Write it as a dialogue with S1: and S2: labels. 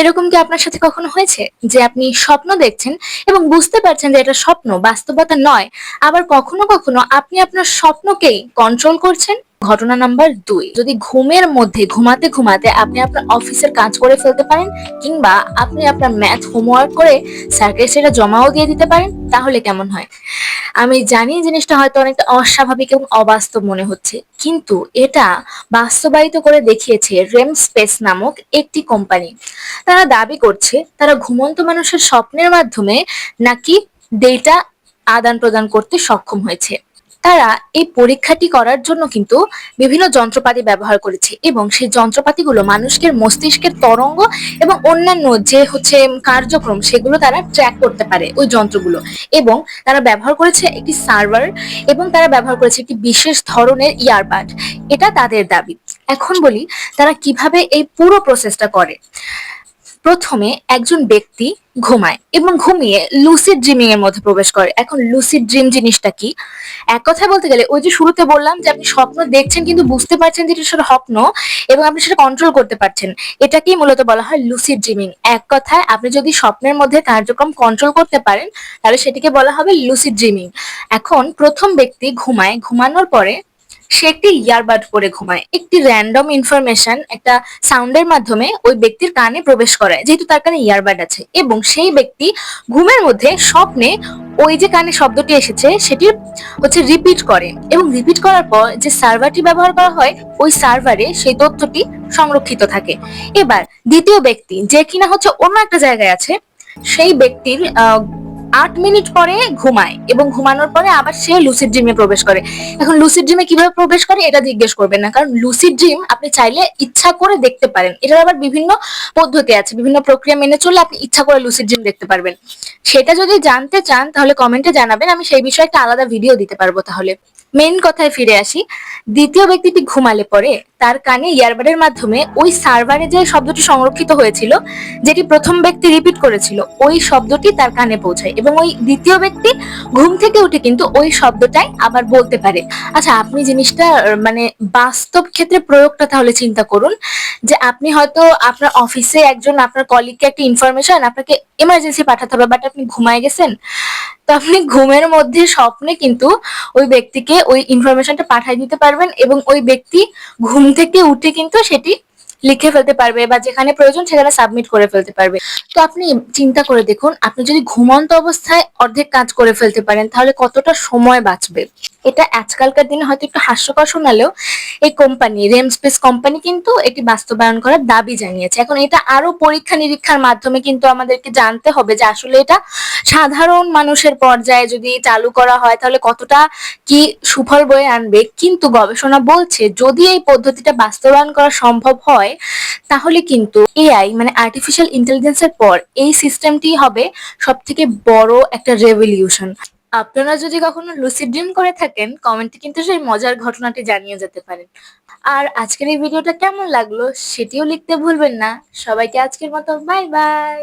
S1: এরকম কি আপনার সাথে কখনো হয়েছে যে আপনি স্বপ্ন দেখছেন এবং বুঝতে পারছেন যে এটা স্বপ্ন, বাস্তবতা নয়, আবার কখনো কখনো আপনি আপনার স্বপ্নকেই কন্ট্রোল করছেন? ঘটনা নাম্বার দুই। যদি ঘুমের মধ্যে, ঘুমাতে ঘুমাতে আপনি আপনার অফিসের কাজ করে ফেলতে পারেন, কিংবা আপনি আপনার ম্যাথ হোমওয়ার্ক করে স্যারকে সেটা জমাও দিয়ে দিতে পারেন, তাহলে কেমন হয়? আমি জানি জিনিসটা হয়তো অনেকটা অস্বাভাবিক এবং অবাস্তব মনে হচ্ছে, কিন্তু এটা বাস্তবায়িত করে দেখিয়েছে রেম স্পেস নামক একটি কোম্পানি তারা দাবি করছে, তারা ঘুমন্ত মানুষের স্বপ্নের মাধ্যমে নাকি ডেটা আদান প্রদান করতে সক্ষম হয়েছে। তারা এই পরীক্ষাটি করার জন্য কিন্তু বিভিন্ন যন্ত্রপাতি ব্যবহার করেছে এবং সেই যন্ত্রপাতিগুলো মানুষকে মস্তিষ্কের তরঙ্গ এবং অন্যান্য যে হচ্ছে কার্যক্রম সেগুলো তারা ট্র্যাক করতে পারে ওই যন্ত্রগুলো। এবং তারা ব্যবহার করেছে একটি সার্ভার এবং তারা ব্যবহার করেছে একটি বিশেষ ধরনের ইয়ারবাড এটা তাদের দাবি। এখন বলি, তারা কীভাবে এই পুরো প্রসেসটা করে? প্রথমে একজন ব্যক্তি ঘুমায় এবং ঘুমিয়ে লুসিড ড্রিমিং এর মধ্যে প্রবেশ করে। এখন লুসিড ড্রিম জিনিসটা কি? এক কথায় বলতে গেলে ওই যে শুরুতে বললাম যে আপনি স্বপ্ন দেখছেন কিন্তু বুঝতে পারছেন যে এটা স্বপ্ন এবং আপনি সেটা কন্ট্রোল করতে পারছেন। এটাকেই মূলত বলা হয় লুসিড ড্রিমিং এক কথায় আপনি যদি স্বপ্নের মধ্যে কার্যক্রম কন্ট্রোল করতে পারেন, তাহলে সেটিকে বলা হবে লুসিড ড্রিমিং এখন প্রথম ব্যক্তি ঘুমায়। ঘুমানোর পরে সে একটি ইয়ারবাড পরে ঘুমায়। একটি র্যান্ডম ইনফরমেশন একটা সাউন্ডের মাধ্যমে ওই ব্যক্তির কানে প্রবেশ করায়, যেহেতু তার কানে ইয়ারবাড আছে। এবং সেই ব্যক্তি ঘুমের মধ্যে স্বপ্নে ওই যে কানে শব্দটি এসেছে, সেটি হচ্ছে রিপিট করে। এবং রিপিট করার পর যে সার্ভারটি ব্যবহার করা হয়, ওই সার্ভারে সেই তথ্যটি সংরক্ষিত থাকে। এবার দ্বিতীয় ব্যক্তি, যে কিনা হচ্ছে অন্য একটা জায়গায় আছে, সেই ব্যক্তির আট মিনিট পরে ঘুমায় এবং ঘুমানোর পরে আবার সে লুসিড ড্রিমে প্রবেশ করে। এখন লুসিড ড্রিমে কীভাবে প্রবেশ করে এটা জিজ্ঞেস করবেন না, কারণ লুসিড ড্রিম আপনি চাইলে ইচ্ছা করে দেখতে পারেন। এটার আবার বিভিন্ন পদ্ধতি আছে, বিভিন্ন প্রক্রিয়া মেনে চললে আপনি ইচ্ছা করে লুসিড ড্রিম দেখতে পারবেন। সেটা যদি জানতে চান, তাহলে কমেন্টে জানাবেন, আমি সেই বিষয়ে একটা আলাদা ভিডিও দিতে পারব তাহলে। মেন কথায় ফিরে আসি, দ্বিতীয় ব্যক্তিটি ঘুমালে পরে তার কানে ইয়ারবাডের মাধ্যমে ওই সার্ভারে যে শব্দটি সংরক্ষিত হয়েছিল, যেটি প্রথম ব্যক্তি রিপিট করেছিল, ওই শব্দটি তার কানে পৌঁছায় এবং ওই দ্বিতীয় ব্যক্তি ঘুম থেকে উঠে কিন্তু ওই শব্দটাই আবার বলতে পারে। আচ্ছা আপনি জিনিসটা মানে বাস্তব ক্ষেত্রে প্রয়োগটা তাহলে চিন্তা করুন, যে আপনি হয়তো আপনার অফিসে একজন আপনার কলিগকে একটা ইনফরমেশন আপনাকে এমার্জেন্সি পাঠাতে হবে বাট আপনি ঘুমায় গেছেন, তো আপনি ঘুমের মধ্যে স্বপ্নে কিন্তু ওই ব্যক্তিকে ওই ইনফরমেশনটা পাঠিয়ে দিতে পারবেন এবং ওই ব্যক্তি ঘুম থেকে উঠে কিন্তু সেটি লিখে ফেলতে পারবে বা যেখানে প্রয়োজন সেখানে সাবমিট করে ফেলতে পারবে। তো আপনি চিন্তা করে দেখুন, আপনি যদি ঘুমন্ত অবস্থায় অর্ধেক কাজ করে ফেলতে পারেন, তাহলে কতটা সময় বাঁচবে? এটা আজকালকার দিনে হয়তো একটু হাস্যকর শোনালেও এই কোম্পানি রেম স্পেস কোম্পানি কিন্তু এটি বাস্তবায়ন করার দাবি জানিয়েছে। এখন এটা আরও পরীক্ষা নিরীক্ষার মাধ্যমে কিন্তু আমাদেরকে জানতে হবে যে আসলে এটা সাধারণ মানুষের পর্যায়ে যদি চালু করা হয়, তাহলে কতটা কি সুফল বয়ে আনবে? কিন্তু গবেষণা বলছে, যদি এই পদ্ধতিটা বাস্তবায়ন করা সম্ভব হয়, তাহলে কিন্তু এআই মানে আর্টিফিশিয়াল ইন্টেলিজেন্সের পর এই সিস্টেমটি হবে সব থেকে বড় একটা রেভলিউশন আপনারা যদি কখনো লুসিড ড্রিম করে থাকেন কমেন্টে কিন্তু সেই মজার ঘটনাটি জানিয়ে যেতে পারেন। আর আজকের এই ভিডিওটা কেমন লাগল, সেটিও লিখতে ভুলবেন না। সবাইকে আজকের মতো বাই বাই